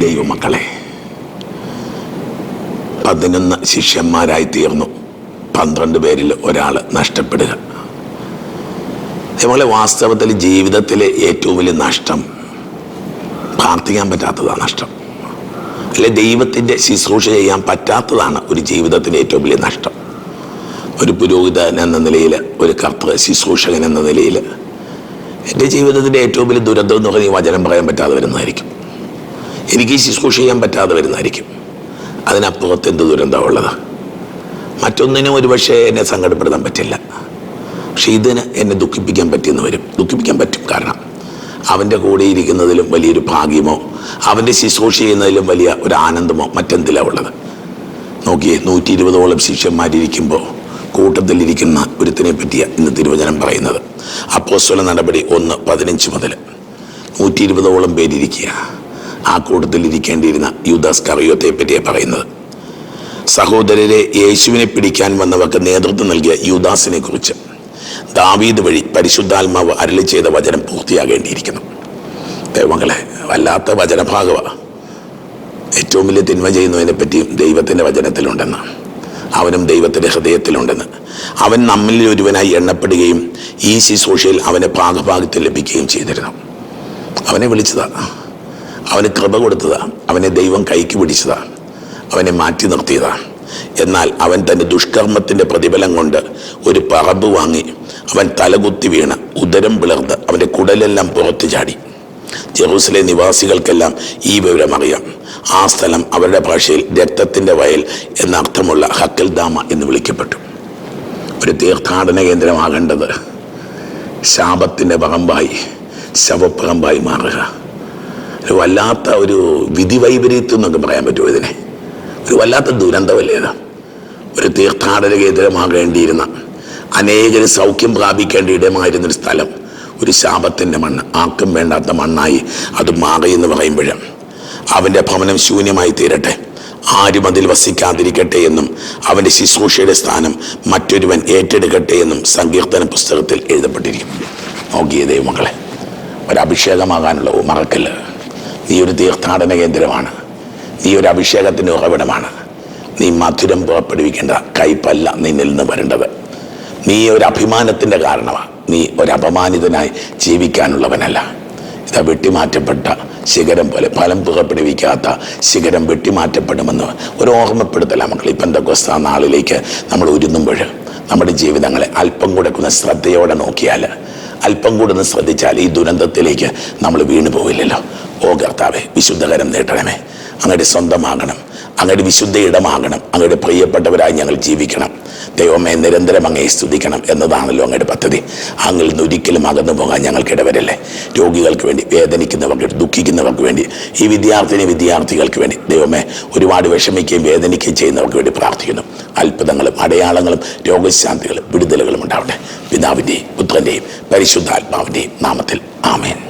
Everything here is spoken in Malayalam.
ദൈവമക്കളെ. പതിനൊന്ന് ശിഷ്യന്മാരായി തീർന്നു. പന്ത്രണ്ട് പേരിൽ ഒരാൾ നഷ്ടപ്പെടുക. നമ്മളെ വാസ്തവത്തിൽ ജീവിതത്തിലെ ഏറ്റവും വലിയ നഷ്ടം പ്രാർത്ഥിക്കാൻ പറ്റാത്തതാണ് നഷ്ടം. അല്ലെ ദൈവത്തിന്റെ ശുശ്രൂഷ ചെയ്യാൻ പറ്റാത്തതാണ് ഒരു ജീവിതത്തിലെ ഏറ്റവും വലിയ നഷ്ടം. ഒരു പുരോഹിതൻ എന്ന നിലയിൽ ഒരു കർത്തൃ ശുശ്രൂഷകൻ എന്ന നിലയിൽ എന്റെ ജീവിതത്തിന്റെ ഏറ്റവും വലിയ ദുരന്തം എന്ന് പറഞ്ഞാൽ വചനം പറയാൻ പറ്റാതെ വരുന്നതായിരിക്കും. എനിക്ക് ശുശ്രൂഷ ചെയ്യാൻ പറ്റാതെ വരുന്നതായിരിക്കും. അതിനപ്പുറത്ത് എന്ത് ദുരന്തമാണ് ഉള്ളത്? മറ്റൊന്നിനും ഒരുപക്ഷെ എന്നെ സങ്കടപ്പെടുത്താൻ പറ്റില്ല. പക്ഷെ ഇതിന് എന്നെ ദുഃഖിപ്പിക്കാൻ പറ്റിയെന്ന് വരും. ദുഃഖിപ്പിക്കാൻ പറ്റും. കാരണം അവന്റെ കൂടെ ഇരിക്കുന്നതിലും വലിയൊരു ഭാഗ്യമോ അവന്റെ ശുശ്രൂഷ ചെയ്യുന്നതിലും വലിയ ഒരു ആനന്ദമോ മറ്റെന്തിലാണ് ഉള്ളത്? നോക്കിയേ നൂറ്റി ഇരുപതോളം ശിഷ്യന്മാരിയ്ക്കുമ്പോൾ കൂട്ടത്തിലിരിക്കുന്ന ഒരുത്തിനെ പറ്റിയ ഇന്ന് തിരുവചനം പറയുന്നത്. അപ്പോസ്വല നടപടി ഒന്ന് പതിനഞ്ച് മുതൽ. നൂറ്റി ഇരുപതോളം പേരിയ്ക്കുക ആ കൂട്ടത്തിൽ ഇരിക്കേണ്ടിയിരുന്ന യുദാസ് കറിയോത്തെ പറ്റിയാണ് പറയുന്നത്. സഹോദരരെ യേശുവിനെ പിടിക്കാൻ വന്നവർക്ക് നേതൃത്വം നൽകിയ യുദാസിനെ കുറിച്ച് ദാവീദ് വഴി പരിശുദ്ധാത്മാവ് അരളി ചെയ്ത വചനം പൂർത്തിയാകേണ്ടിയിരിക്കുന്നു. ദൈവങ്ങളെ വല്ലാത്ത വചനഭാഗമാണ് ഏറ്റവും വലിയ തിന്മ ചെയ്യുന്നതിനെ പറ്റിയും ദൈവത്തിന്റെ വചനത്തിലുണ്ടെന്ന് അവനും ദൈവത്തിന്റെ ഹൃദയത്തിലുണ്ടെന്ന് അവൻ നമ്മിൽ ഒരുവനായി എണ്ണപ്പെടുകയും ഈ ശുശ്രൂഷയിൽ അവനെ ഭാഗഭാഗത്തിൽ ലഭിക്കുകയും ചെയ്തിരുന്നു. അവനെ വിളിച്ചതാ. അവന് കൃപ കൊടുത്തതാ. അവനെ ദൈവം കൈക്ക് പിടിച്ചതാ. അവനെ മാറ്റി നിർത്തിയതാ. എന്നാൽ അവൻ തന്റെ ദുഷ്കർമ്മത്തിന്റെ പ്രതിഫലം കൊണ്ട് ഒരു പറമ്പ് വാങ്ങി അവൻ തലകുത്തി വീണ് ഉദരം പിളർന്ന് അവന്റെ കുടലെല്ലാം പുറത്തു ചാടി. ജെറൂസലേം നിവാസികൾക്കെല്ലാം ഈ വിവരം അറിയാം. ആ സ്ഥലം അവരുടെ ഭാഷയിൽ രക്തത്തിന്റെ വയൽ എന്നർത്ഥമുള്ള ഹക്കൽദാമ എന്ന് വിളിക്കപ്പെട്ടു. ഒരു തീർത്ഥാടന കേന്ദ്രമാകേണ്ടത് ശാപത്തിന്റെ പറമ്പായി ശവപ്പറമ്പായി മാറുക. ഒരു വല്ലാത്ത ഒരു വിധി വൈപരീത്യം എന്നൊക്കെ പറയാൻ പറ്റുമോ ഇതിനെ? ഒരു വല്ലാത്ത ദുരന്തമല്ലേ ഇത് ഒരു തീർത്ഥാടന കേന്ദ്രമാകേണ്ടിയിരുന്ന അനേകര് സൗഖ്യം പ്രാപിക്കേണ്ട ഇടമായിരുന്നൊരു സ്ഥലം ഒരു ശാപത്തിന്റെ മണ്ണ് ആർക്കും വേണ്ടാത്ത മണ്ണായി അത് മാറി എന്ന് പറയുമ്പോഴും അവന്റെ ഭവനം ശൂന്യമായി തീരട്ടെ ആരും അതിൽ വസിക്കാതിരിക്കട്ടെ എന്നും അവന്റെ ശുശ്രൂഷയുടെ സ്ഥാനം മറ്റൊരുവൻ ഏറ്റെടുക്കട്ടെ എന്നും സങ്കീർത്തന പുസ്തകത്തിൽ എഴുതപ്പെട്ടിരിക്കും നോക്കിയേ ദൈവമക്കളെ ഒരഭിഷേകമാകാനുള്ള മറക്കല്ല് നീ ഒരു തീർത്ഥാടന കേന്ദ്രമാണ്. നീ ഒരു അഭിഷേകത്തിന്റെ ഉറവിടമാണ്. നീ മധുരം പുറപ്പെടുവിക്കേണ്ട കൈപ്പല്ല നിന്നിൽ നിന്ന് വരേണ്ടത്. നീ ഒരു അഭിമാനത്തിന്റെ കാരണമാണ് നീ ഒരു അപമാനിതനായി ജീവിക്കാനുള്ളവനല്ല. ഇതാ വെട്ടിമാറ്റപ്പെട്ട ശിഖരം പോലെ ഫലം പുറപ്പെടുവിക്കാത്ത ശിഖരം വെട്ടിമാറ്റപ്പെടുമെന്ന് ഒരു ഓർമ്മപ്പെടുത്തല മക്കൾ ഇപ്പം പെന്തക്കൊസ്ത നാളിലേക്ക് നമ്മൾ ഉരുന്നുമ്പോൾ നമ്മുടെ ജീവിതങ്ങളെ അല്പം കൂടെ ഒന്ന് ശ്രദ്ധയോടെ നോക്കിയാൽ അല്പം കൂടെ ഒന്ന് ശ്രദ്ധിച്ചാൽ ഈ ദുരന്തത്തിലേക്ക് നമ്മൾ വീണു പോവില്ലല്ലോ ഓ കർത്താവെ വിശുദ്ധകരം നേട്ടണമേ. അങ്ങയുടെ സ്വന്തമാകണം അങ്ങയുടെ വിശുദ്ധ ഇടമാകണം അങ്ങയുടെ പ്രിയപ്പെട്ടവരായി ഞങ്ങൾ ജീവിക്കണം. ദൈവമേ നിരന്തരം അങ്ങയെ സ്തുതിക്കണം എന്നതാണല്ലോ അങ്ങയുടെ പദ്ധതി. അങ്ങിൽ നിന്ന് ഒരിക്കലും അകന്നു പോകാൻ ഞങ്ങൾക്ക് ഇടവരല്ലേ. രോഗികൾക്ക് വേണ്ടി വേദനിക്കുന്നവർക്ക് ദുഃഖിക്കുന്നവർക്ക് വേണ്ടി ഈ വിദ്യാർത്ഥിനി വിദ്യാർത്ഥികൾക്ക് വേണ്ടി ദൈവമേ ഒരുപാട് വിഷമിക്കുകയും വേദനിക്കുകയും ചെയ്യുന്നവർക്ക് വേണ്ടി പ്രാർത്ഥിക്കുന്നു. അത്ഭുതങ്ങളും അടയാളങ്ങളും രോഗശാന്തികളും വിടുതലുകളും ഉണ്ടാവട്ടെ. പിതാവിന്റെയും പുത്രന്റെയും പരിശുദ്ധാത്മാവിന്റെയും നാമത്തിൽ ആമേൻ.